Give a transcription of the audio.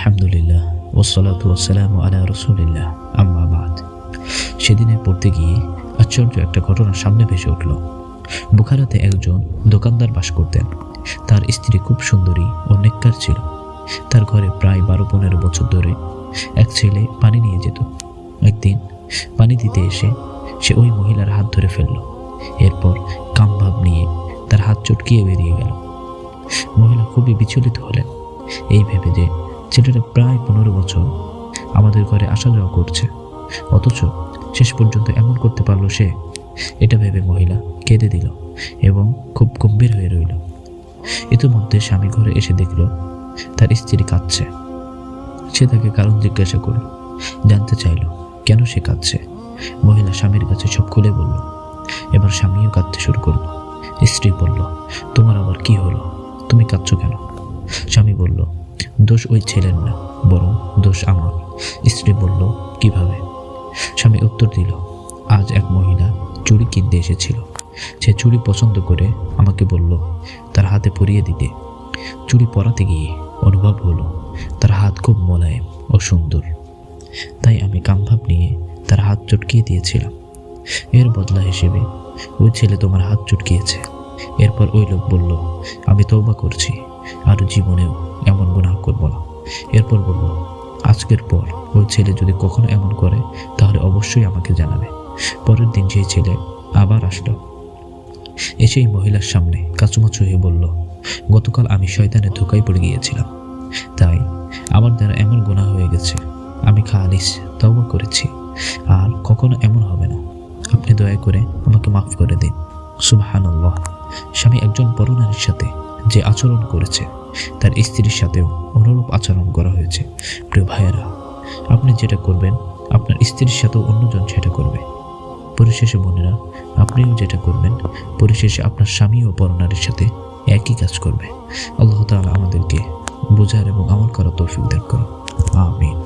আলহামদুলিল্লাহ ওসলাত ওসালাম আলা রসুলিল্লাহ আম্মাবাদ সেদিনে পড়তে গিয়ে আশ্চর্য একটা ঘটনা সামনে ভেসে উঠল। বুখারাতে একজন দোকানদার বাস করতেন। তার স্ত্রী খুব সুন্দরী ও নেককার ছিল। তার ঘরে প্রায় বারো পনেরো বছর ধরে এক ছেলে পানি নিয়ে যেত। একদিন পানি দিতে এসে সে ওই মহিলার হাত ধরে ফেলল। এরপর কামভাব নিয়ে তার হাত চটকিয়ে বেরিয়ে গেল। মহিলা খুবই বিচলিত হলেন। এই ভেবে যে ছেলেটা প্রায় পনেরো বছর আমাদের ঘরে আসা যাওয়া করছে। অথচ শেষ পর্যন্ত এমন করতে পারল সে, এটা ভেবে মহিলা কেঁদে দিল এবং খুব গম্ভীর হয়ে রইল। ইতিমধ্যে স্বামী ঘরে এসে দেখল, তার স্ত্রী কাঁদছে। সে তাকে কারণ জিজ্ঞাসা করল, জানতে চাইল, কেন সে কাঁদছে? মহিলা স্বামীর কাছে সব খুলে বলল। এবার স্বামীও কাঁদতে শুরু করল। স্ত্রী বলল, তোমার আবার কি হলো? তুমি কাঁদছো কেন? স্বামী বলল দোষ ওই ছেলের না, বরং দোষ আমার। স্ত্রী বলল, কীভাবে? স্বামী উত্তর দিল, আজ এক মহিলা চুড়ি কিনতে এসেছিল। সে চুড়ি পছন্দ করে আমাকে বলল, তার হাতে পরিয়ে দিতে। চুড়ি পরাতে গিয়ে অনুভব হলো, তার হাত খুব মোলায়েম ও সুন্দর। তাই আমি কামভাব নিয়ে তার হাত চটকিয়ে দিয়েছিলাম। এর বদলা হিসেবে ওই ছেলে তোমার হাত চটকিয়েছে। এরপর ওই লোক বলল, আমি তৌবা করছি। আর জীবনেও এমন গুনাহ করব না। এরপর বলল আজকের পর ওই ছেলে যদি কখনো এমন করে, তাহলে অবশ্যই আমাকে জানাবে। পরের দিন সেই ছেলে আবার আসলো, এসেই মহিলার সামনে কাচুমাচু হয়ে বলল, গতকাল আমি শয়তানে ধোকায় পড়ে গিয়েছিলাম। তাই আমার দ্বারা এমন গুনাহ হয়ে গেছে। আমি খালিস, তওবা করেছি। আর কখনো এমন হবে না। আপনি দয়া করে আমাকে মাফ করে দিন। সুবহানাল্লাহ। স্বামী একজন বড় পরনারীর সাথে যে আচরণ করেছে, তার স্ত্রীর সাথেও অনুরূপ আচরণ করা হয়েছে। প্রিয় ভাইয়েরা, আপনি যেটা করবেন, আপনার স্ত্রীর সাথেও অন্যজন সেটা করবে। পরিশেষে বোনেরা, আপনিও যেটা করবেন, পরিশেষে আপনার স্বামীও পরনারীর সাথে একই কাজ করবে। আল্লাহ তাআলা আমাদেরকে বোঝার এবং আমল করার তৌফিক দান করুন। আমিন।